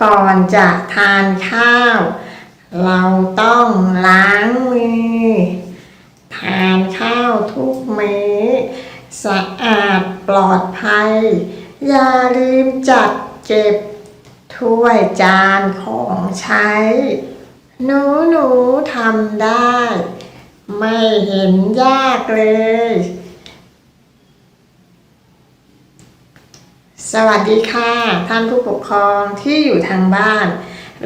ก่อนจะทานข้าว เราต้องล้างมือ ทานข้าวทุกมื้อ สะอาดปลอดภัย อย่าลืมจัดเก็บถ้วยจานของใช้ หนูหนูทำได้ ไม่เห็นยากเลย สวัสดีค่ะ ท่านผู้ปกครองที่อยู่ทางบ้าน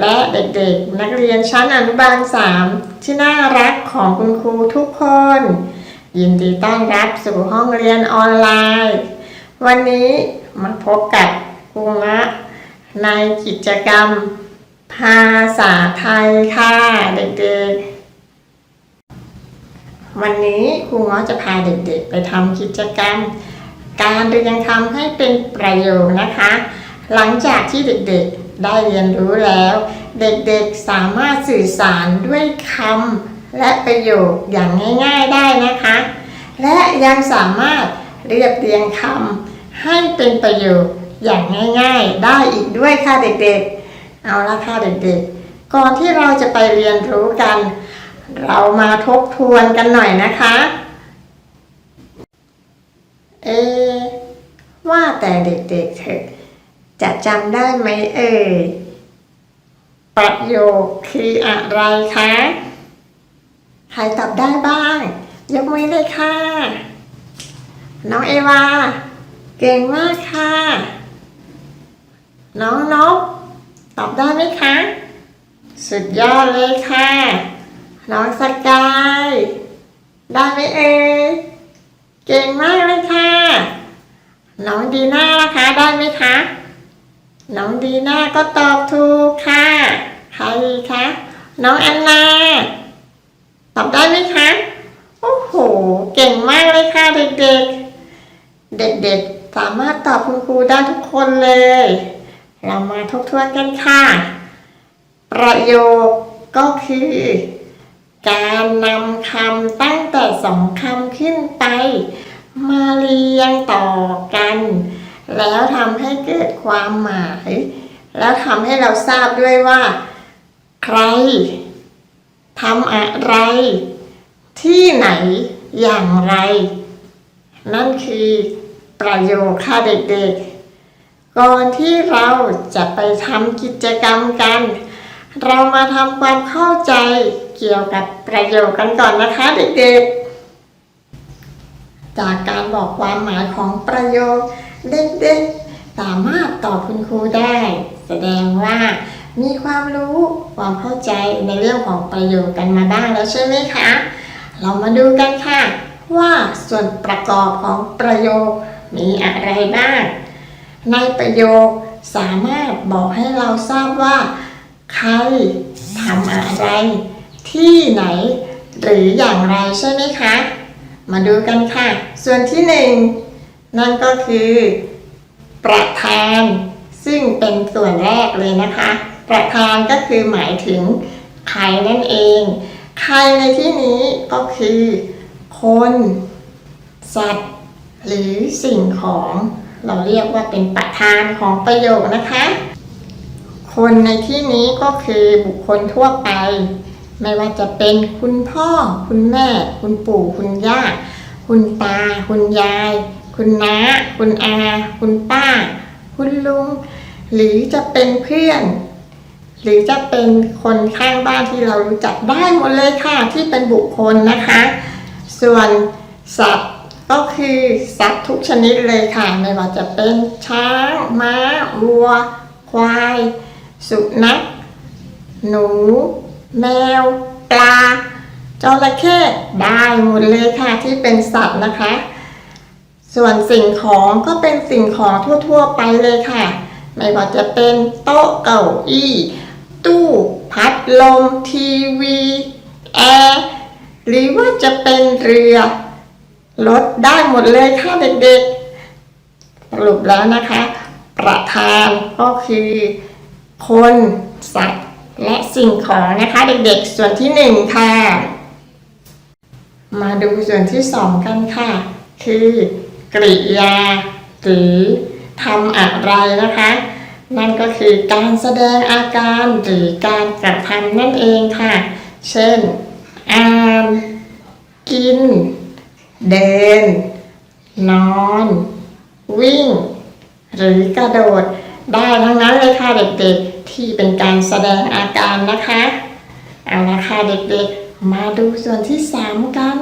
และเด็กๆ นักเรียนชั้นอนุบาล 3 ที่น่ารักของคุณครูทุกคน ยินดีต้อนรับสู่ห้องเรียนออนไลน์ วันนี้มาพบกับครูงะในกิจกรรม ภาษาไทยค่ะเด็กๆวันนี้ครูง้อจะพาเด็กๆ ไปทำกิจกรรม การเรียนคำให้เป็นประโยชน์นะคะ หลังจากที่เด็กๆได้เรียนรู้แล้ว เด็กๆสามารถสื่อสารด้วยคำและประโยคอย่างง่าย ๆได้นะคะ และยังสามารถเรียบเรียงคำให้เป็นประโยคอย่างง่าย ๆ ได้อีกด้วยค่ะเด็กๆ เอาละค่ะเด็กๆ ก่อนที่เราจะไปเรียนรู้กัน เรามาทบทวนกันหน่อยนะคะ เอ ว่าแต่เด็กๆเถอะจะจำได้ไหมเอ่ยประโยคคืออะไรคะ ใครตอบได้บ้าง ยกมือเลยค่ะ น้องเอวา เก่งมากค่ะ น้องนก ตอบได้ไหมคะ สุดยอดเลยค่ะ น้องสกาย ได้ไหมเอ่ยเก่งมากเลยค่ะ น้องดีน่าล่ะคะได้ไหมคะ น้องดีน่าก็ตอบถูกค่ะ ใครคะ น้องแอนนา ตอบได้ไหมคะ โอ้โห เก่งมากเลยค่ะเด็กๆ เด็กๆ สามารถตอบคุณครูได้ทุกคนเลย เรามาทบทวนกันค่ะ ประโยคก็คือ การนำคำตั้งแต่สองคำขึ้นไป มาเรียงต่อกัน แล้วทำให้เกิดความหมาย แล้วทำให้เราทราบด้วยว่า ใครทำอะไร ที่ไหนอย่างไร นั่นคือประโยคค่ะเด็กๆ ก่อนที่เราจะไปทำกิจกรรมกัน เรามาทำความเข้าใจเกี่ยวกับประโยคกันก่อนนะคะเด็กๆ จากการบอกความหมายของประโยคเด็กๆ สามารถตอบคุณครูได้ แสดงว่ามีความรู้ความเข้าใจในเรื่องของประโยคกันมาบ้างแล้วใช่ไหมคะ เรามาดูกันค่ะ ว่าส่วนประกอบของประโยคมีอะไรบ้าง ในประโยคสามารถบอกให้เราทราบว่า ใครทำอะไร ที่ไหน หรืออย่างไรใช่ไหมคะ มาดูกันค่ะ ส่วนที่หนึ่งนั่นก็คือ ประธาน ซึ่งเป็นส่วนแรกเลยนะคะ ประธานก็คือหมายถึงใครนั่นเอง ใครในที่นี้ก็คือ คน สัตว์ หรือสิ่งของ เราเรียกว่าเป็นประธานของประโยคนะคะ คนในที่นี้ก็คือบุคคลทั่วไป ไม่ว่าจะเป็นคุณพ่อ คุณแม่ คุณปู่ คุณย่า คุณตา คุณยาย คุณน้า คุณอา คุณป้า คุณลุง หรือจะเป็นเพื่อน หรือจะเป็นคนข้างบ้านที่เรารู้จักได้หมดเลยค่ะที่เป็นบุคคลนะคะ ส่วนสัตว์ก็คือสัตว์ทุกชนิดเลยค่ะ ไม่ว่าจะเป็นช้างม้าวัว ควาย สุนัขหนู แมว ปลาจระเข้ได้หมดเลยค่ะที่เป็นสัตว์นะคะ ส่วนสิ่งของก็เป็นสิ่งของทั่ว ๆ ไปเลยค่ะ ไม่ว่าจะเป็นโต๊ะเก้าอี้ ตู้พัดลม ทีวีแอร์หรือว่าจะเป็นเรือรถได้หมดเลยค่ะเด็กๆสรุปแล้วนะคะ ประธานก็คือคนสัตว์ และสิ่งของนะคะเด็กๆ ส่วนที่หนึ่งค่ะ มาดูส่วนที่สองกันค่ะ คือกริยา หรือทำอะไรนะคะ นั่นก็คือการแสดงอาการหรือการกระทำนั่นเองค่ะ เช่น อ่าน กิน เดิน นอน วิ่ง หรือกระโดดได้ทั้งนั้นเลยค่ะเด็กๆ ที่เป็นการแสดงอาการนะคะ เอาละค่ะเด็กๆ มาดูส่วนที่สามกัน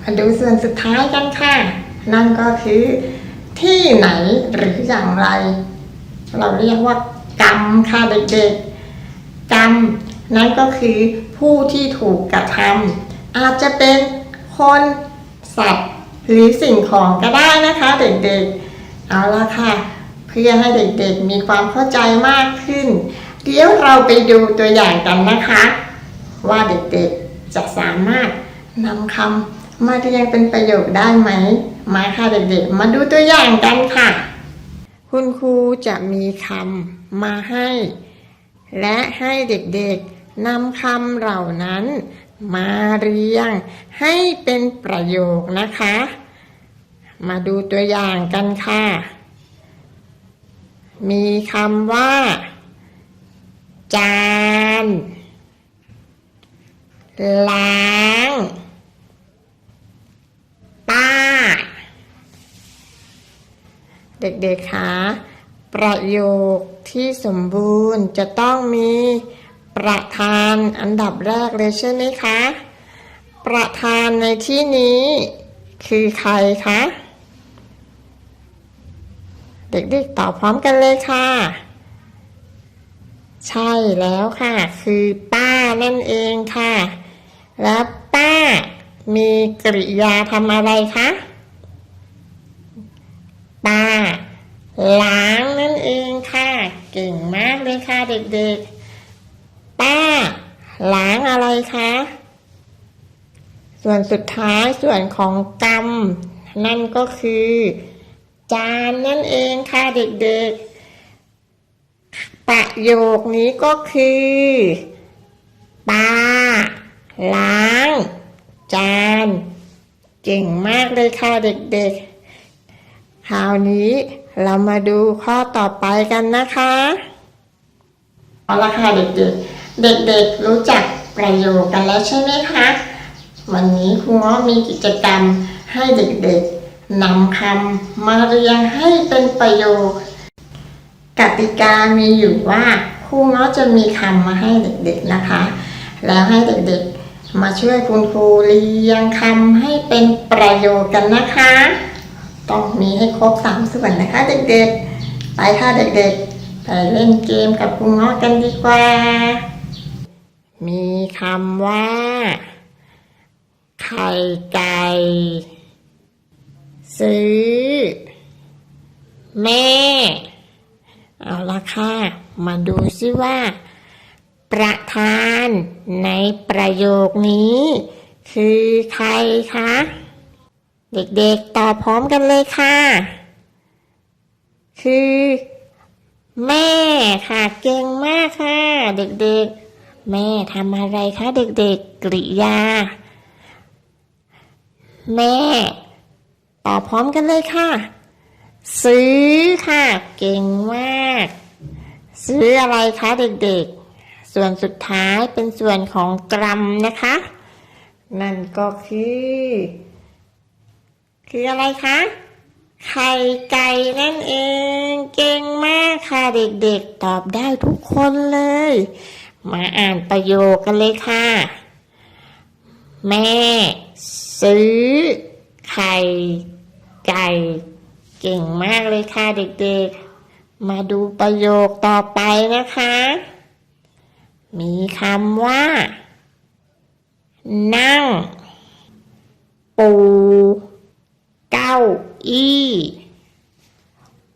มาดูส่วนสุดท้ายกันค่ะ นั่นก็คือที่ไหนหรืออย่างไร เราเรียกว่ากรรมค่ะเด็กๆ กรรม นั่นก็คือผู้ที่ถูกกระทำอาจจะเป็นคนสัตว์หรือสิ่งของก็ได้นะคะเด็กๆ เอาละค่ะ พื่อให้เด็กๆมีความเข้าใจมากขึ้น เดี๋ยวเราไปดูตัวอย่างกันนะคะ ว่าเด็กๆจะสามารถนำคำมาเรียงเป็นประโยคได้ไหม มาค่ะเด็กๆ มาดูตัวอย่างกันค่ะ คุณครูจะมีคำมาให้ และให้เด็กๆนำคำเหล่านั้น มาเรียงให้เป็นประโยคนะคะ มาดูตัวอย่างกันค่ะ มีคำว่า จาน ล้างป้า เด็กๆคะประโยคที่สมบูรณ์จะต้องมีประธานอันดับแรกเลยใช่ไหมคะ ประธานในที่นี้คือใครคะ เด็กๆตอบพร้อมกันเลยค่ะ ใช่แล้วค่ะ คือป้านั่นเองค่ะ แล้วป้ามีกริยาทำอะไรคะป้าล้างนั่นเองค่ะ เก่งมากเลยค่ะเด็กๆ ป้าล้างอะไรคะ ส่วนสุดท้ายส่วนของกรรม นั่นก็คือ จานนั่นเองค่ะเด็กๆ ประโยคนี้ก็คือป้าล้าง จาน เก่งมากเลยค่ะเด็กๆ คราวนี้เรามาดูข้อต่อไปกันนะคะเอาละค่ะเด็กๆ เด็กๆ รู้จักประโยคกันแล้วใช่ไหมคะ วันนี้ครูง้อมีกิจกรรมให้เด็กๆ นำคำมาเรียงให้เป็นประโยค กติกามีอยู่ว่าครูง้อจะมีคำมาให้เด็กๆนะคะ แล้วให้เด็กๆมาช่วยคุณครูเรียงคำให้เป็นประโยคกันนะคะ ต้องมีให้ครบสามส่วนนะคะ เด็กๆ ไปค่ะเด็กๆ ไปเล่นเกมกับครูง้อกันดีกว่า มีคำว่า ไข่ไก่ ซื้อ แม่ เอาละค่ะ มาดูซิว่า ประธานในประโยคนี้ คือใครคะ เด็กๆตอบพร้อมกันเลยค่ะ คือ แม่ค่ะ เก่งมากค่ะ เด็กๆ แม่ทำอะไรคะเด็กๆกริยา แม่ ตอบพร้อมกันเลยค่ะ ซื้อค่ะ เก่งมาก ซื้ออะไรคะเด็กๆ ส่วนสุดท้ายเป็นส่วนของกรัมนะคะ นั่นก็คือ คืออะไรคะไข่ไก่นั่นเองเก่งมากค่ะเด็กๆ ตอบได้ทุกคนเลย มาอ่านประโยคกันเลยค่ะ แม่ ซื้อ ไข่ไก่ เก่งมากเลยค่ะเด็กๆ มาดูประโยคต่อไปนะคะ มีคำว่า นั่ง ปูเก้าอี้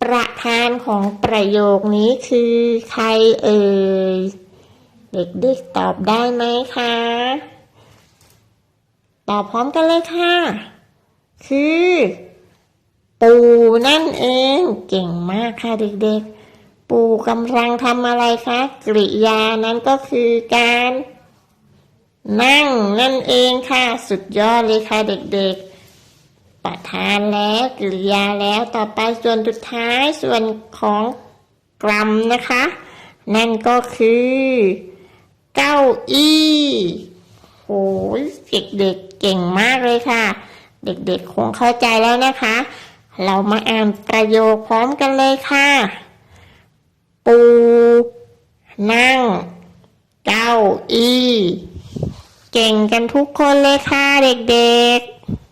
ประธานของประโยคนี้คือใครเอ่ย เด็กๆตอบได้ไหมคะ ตอบพร้อมกันเลยค่ะ คือ ปูนั่นเองเก่งมากค่ะเด็กๆ ปูกำลังทำอะไรคะกริยานั้นก็คือการ นั่งนั่นเองค่ะ สุดยอดเลยค่ะเด็กๆประธานแล้วกริยาแล้วต่อไปส่วนสุดท้ายส่วนของกรรมนะคะ นั่นก็คือ เก้าอี้โอ้ยเด็กๆเก่งมากเลยค่ะ เด็กๆคงเข้าใจแล้วนะคะ เรามาอ่านประโยคพร้อมกันเลยค่ะ ปู นั่ง เก้าอี้ เก่งกันทุกคนเลยค่ะเด็ก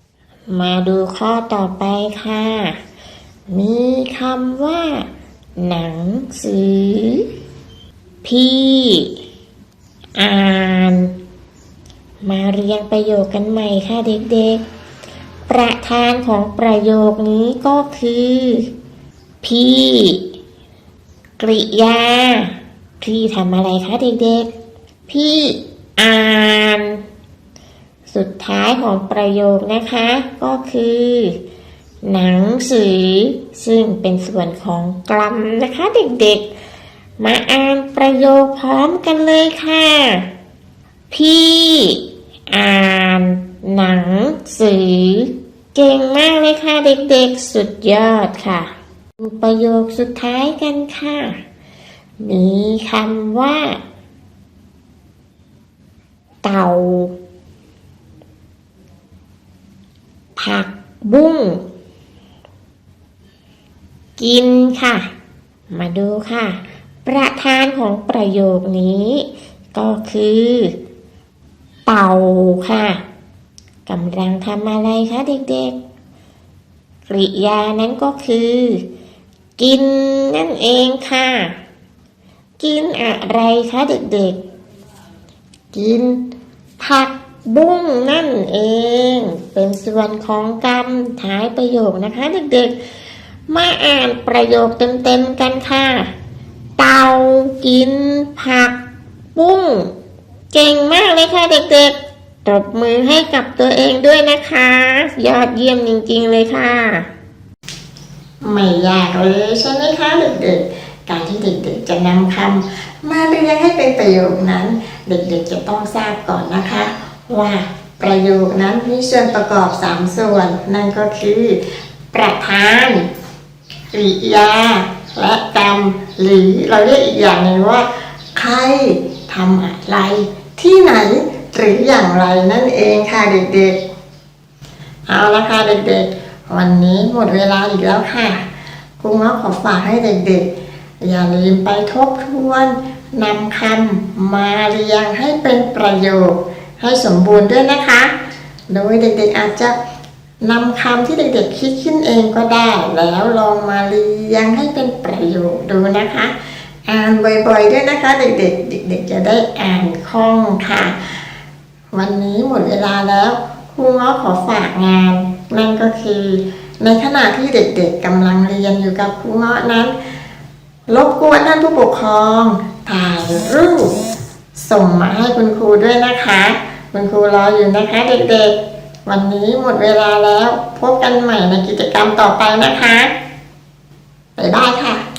ๆ มาดูข้อต่อไปค่ะ มีคำว่า หนังสือ พี่ อ่าน มาเรียงประโยคกันใหม่ค่ะเด็กๆ ประธานของประโยคนี้ก็คือ พี่ กริยา พี่ทำอะไรคะเด็กๆ พี่อ่าน สุดท้ายของประโยคนะคะก็คือ หนังสือ ซึ่งเป็นส่วนของกลัมนะคะเด็กๆ มาอ่านประโยคพร้อมกันเลยค่ะ พี่ อ่าน หนังสือ เก่งมากเลยค่ะเด็กๆ สุดยอดค่ะ ประโยคสุดท้ายกันค่ะ มีคำว่า เต่า ผักบุ้ง กินค่ะ มาดูค่ะ ประธานของประโยคนี้ ก็คือ เต่าค่ะ กำลังทำอะไรคะเด็กๆ กริยานั้นก็คือ กินนั่นเองค่ะ กินอะไรคะเด็กๆ กินผักบุ้งนั่นเอง เป็นส่วนของกรรมท้ายประโยคนะคะเด็กๆ มาอ่านประโยคเต็มๆกันค่ะ เต่ากินผักบุ้ง เก่งมากเลยค่ะเด็กๆ ตบมือให้กับตัวเองด้วยนะคะ ยอดเยี่ยมจริงๆเลยค่ะ ไม่ยากเลยใช่ไหมคะเด็กๆ การที่เด็กๆจะนำคำมาเรียงให้เป็นประโยคนั้น เด็กๆจะต้องทราบก่อนนะคะ ว่าประโยคนั้นมีส่วนประกอบสามส่วน นั่นก็คือ ประธานกริยา และกรรม หรือเราเรียกอีกอย่างหนึ่งว่า ใครทำอะไรที่ไหน หรืออย่างไรนั่นเองค่ะเด็กๆ เอาละค่ะเด็กๆ วันนี้หมดเวลาอีกแล้วค่ะครูง้อขอฝากให้เด็กๆ อย่าลืมไปทบทวนนำคำมาเรียงให้เป็นประโยคให้สมบูรณ์ด้วยนะคะ โดยเด็กๆอาจจะนำคำที่เด็กๆคิดขึ้นเองก็ได้ แล้วลองมาเรียงให้เป็นประโยคดูนะคะ อ่านบ่อยๆด้วยนะคะ เด็กๆ เด็กๆ จะได้อ่านคล่องค่ะ วันนี้หมดเวลาแล้วครูง้อขอฝากงาน นั่นก็คือ ในขณะที่เด็กๆกำลังเรียนอยู่กับครูเงาะนั้นรบกวนท่านผู้ปกครอง ถ่ายรูปส่งมาให้คุณครูด้วยนะคะ คุณครูรออยู่นะคะเด็กๆ วันนี้หมดเวลาแล้ว พบกันใหม่ในกิจกรรมต่อไปนะคะ บ๊ายบายค่ะ